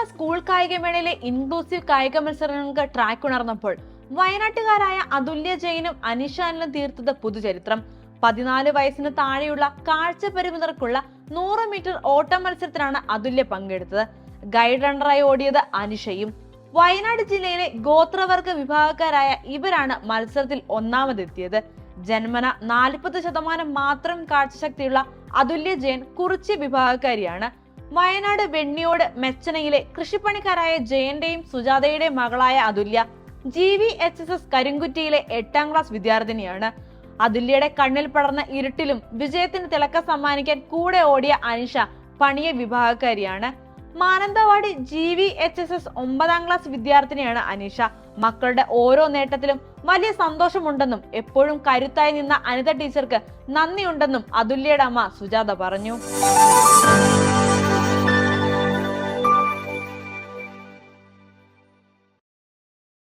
സംസ്ഥാന school കായികമേളയിലെ inclusive കായിക മത്സരങ്ങൾക്ക് ട്രാക്ക് ഉണർന്നപ്പോൾ വയനാട്ടുകാരായ അതുല്യ ജയിനും അനിഷാനിലും തീർത്തത് പുതുചരിത്രം. പതിനാല് വയസ്സിന് താഴെയുള്ള കാഴ്ച പരിമിതർക്കുള്ള നൂറ് മീറ്റർ ഓട്ട മത്സരത്തിലാണ് അതുല്യ പങ്കെടുത്തത്. ഗൈഡ് റണ്ണറായി ഓടിയത് അനിഷയും. വയനാട് ജില്ലയിലെ ഗോത്രവർഗ വിഭാഗക്കാരായ ഇവരാണ് മത്സരത്തിൽ ഒന്നാമതെത്തിയത്. ജന്മന നാൽപ്പത് ശതമാനം മാത്രം കാഴ്ചശക്തിയുള്ള അതുല്യ ജയൻ കുറിച്ച് വിഭാഗക്കാരിയാണ്. വയനാട് വെണ്ണിയോട് മെച്ചനയിലെ കൃഷിപ്പണിക്കാരായ ജയന്റെയും സുജാതയുടെ മകളായ Athulya. G V H S S കരിങ്കുറ്റിയിലെ എട്ടാം ക്ലാസ് വിദ്യാർത്ഥിനിയാണ്. അതുല്യയുടെ കണ്ണിൽ പടർന്ന ഇരുട്ടിലും വിജയത്തിന് തിളക്കം സമ്മാനിക്കാൻ കൂടെ ഓടിയ Anisha Paniya വിഭാഗക്കാരിയാണ്. Mananthavady G V H S S ഒമ്പതാം ക്ലാസ് വിദ്യാർത്ഥിനിയാണ് അനീഷ. മക്കളുടെ ഓരോ നേട്ടത്തിലും വലിയ സന്തോഷമുണ്ടെന്നും എപ്പോഴും കരുത്തായി നിന്ന അനിത ടീച്ചർക്ക് നന്ദിയുണ്ടെന്നും അതുല്യയുടെ അമ്മ സുജാത പറഞ്ഞു.